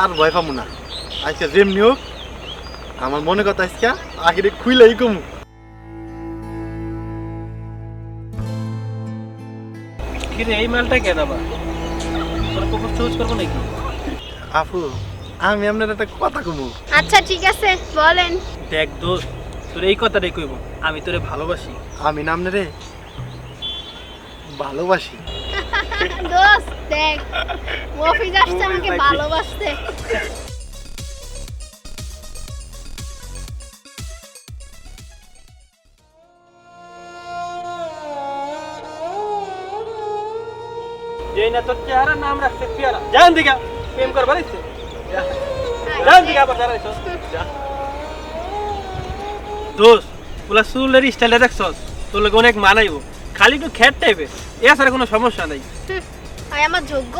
আর ভয় পাবো না। আজকে যেমনি হোক আমার মনে কথা আজকে আগে খুইলাই কমু। কিরে এই মালটা কে দাবা তোর কুকুর চুজ করব নাকি? আপু আমি আপনার একটা কথা কমু। আচ্ছা ঠিক আছে বলেন। দেখ দোস্ত তোর এই কথাটাই কইব। আমি তোরে ভালোবাসি। আমি নাম রে ভালোবাসি। দোস্ত দেখ মফিজ আসছে আমাকে ভালোবাসতে। যেই না তোর চেহারা নাম রাখছে পেয়ারা। জান দিগা প্রেম করবার ইচ্ছে জান দিগা আবার দাঁড়াইছ দোস্ত ওলা চুলের স্টাইলটা দেখছস? তোর লোক অনেক মানাইব। খালি একটু খ্যাট টাইপের। এছাড়া কোনো সমস্যা নাই। আর আমার যোগ্য?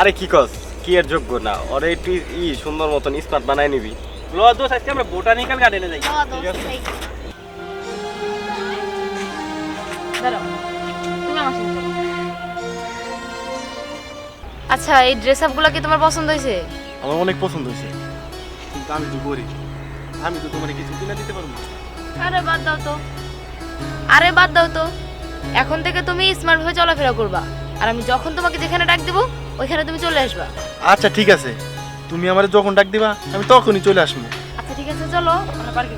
আরে কি কস? কি এর যোগ্য? না ওরে একটু ই সুন্দর মতন স্মার্ট বানায় নিবি। ল দোস্ত আজকে আমরা বোটানিক্যাল গার্ডেনে যাই। ও দোস্ত দাঁড়াও তুমি আমার সাথে চলো। আচ্ছা এই ড্রেস আপগুলো কি তোমার পছন্দ হয়েছে? আমার অনেক পছন্দ হয়েছে। কিন্তু আমি তো গরিব। আমি তো তোমার কিছু কিনে দিতে পারব না। আরে বাদ দাও তো। আরে বাদ দাও তো। এখন থেকে তুমি স্মার্ট ভাবে চলাফেরা করবা। আর আমি যখন তোমাকে যেখানে ডাক দেবো ওইখানে তুমি চলে আসবা। আচ্ছা ঠিক আছে। তুমি আমার যখন ডাক দিবা আমি তখনই চলে আসব। আচ্ছা ঠিক আছে চলো আমরা পার্কে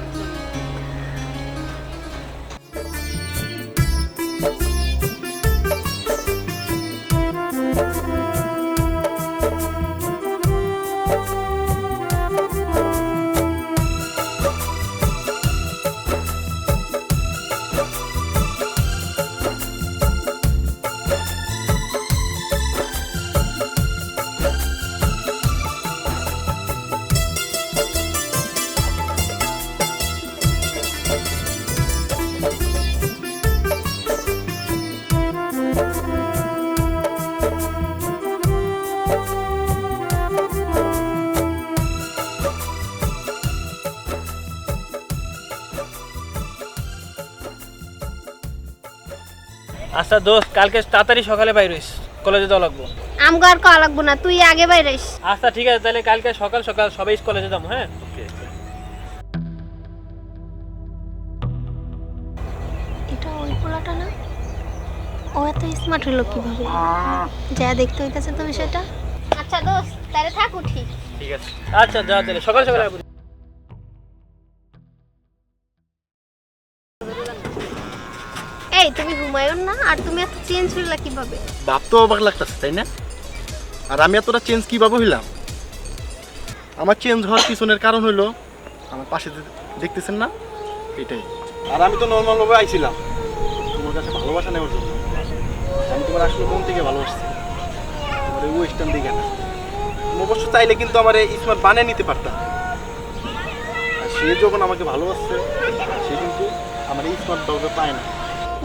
আচ্ছা দোস্ত কালকে তাড়াতাড়ি সকালে বাইর হইস। কলেজে যাওয়া লাগবো। আমগো আর কয়া লাগবো না তুই আগে বাইরেস আচ্ছা ঠিক আছে তাহলে কালকে সকাল সকাল সবাই কলেজে যাব হ্যাঁ? ওকে এটা ওই পোলাটা না? ও এত স্মার্ট হলো কীভাবে? যা দেখতে হইতাছে তো বিষয়টা। আচ্ছা দোস্ত তাহলে থাক উঠি। ঠিক আছে। আচ্ছা যা তাহলে। সকাল সকাল এই, তুমি হুমায়ুন না, আর তুমি এত চেঞ্জ হইলা কীভাবে? ভাবতে অবাক লাগতেছে, তাই না? আর আমি এতটা চেঞ্জ কীভাবে হইলাম? আমার চেঞ্জ হওয়ার পিছনের কারণ হইল, আমার পাশে দেখতেছেন না, এটাই। আর আমি তো নর্মাল ভাবে আইছিলাম। তোমার কাছে ভালোবাসা নেওয়ার জন্য। আমি তোমার আসলে মন থেকে ভালোবাসছি। তোমার এই ওয়েস্টার্ন দিকে না। তুমি অবশ্য চাইলে কিন্তু আমার এই স্মার্ট বানিয়ে নিতে পারতাম। আর সে যখন আমাকে ভালোবাসছে, সে কিন্তু আমার এই স্মার্ট ভাবে পায় না।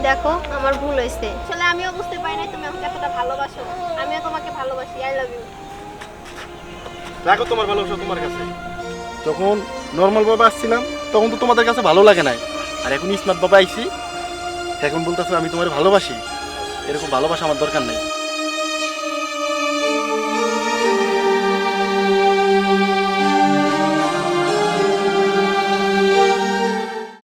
দেখো, আমার ভুল হয়েছে। আসলে আমিও বুঝতে পারি নাই তুমি আমাকে এতটা ভালোবাসো। আমিও তোমাকে ভালোবাসি আই লাভ ইউ রাখো তোমার ভালোবাসা তোমার কাছে। যখন নর্মাল ভাবে আসছিলাম, তখন তো তোমাদের কাছে ভালো লাগে নাই। আর এখন স্মার্ট ভাবে আইছি, এখন বলতেছো আমি তোমার ভালোবাসি। এরকম ভালোবাসা আমার দরকার নেই।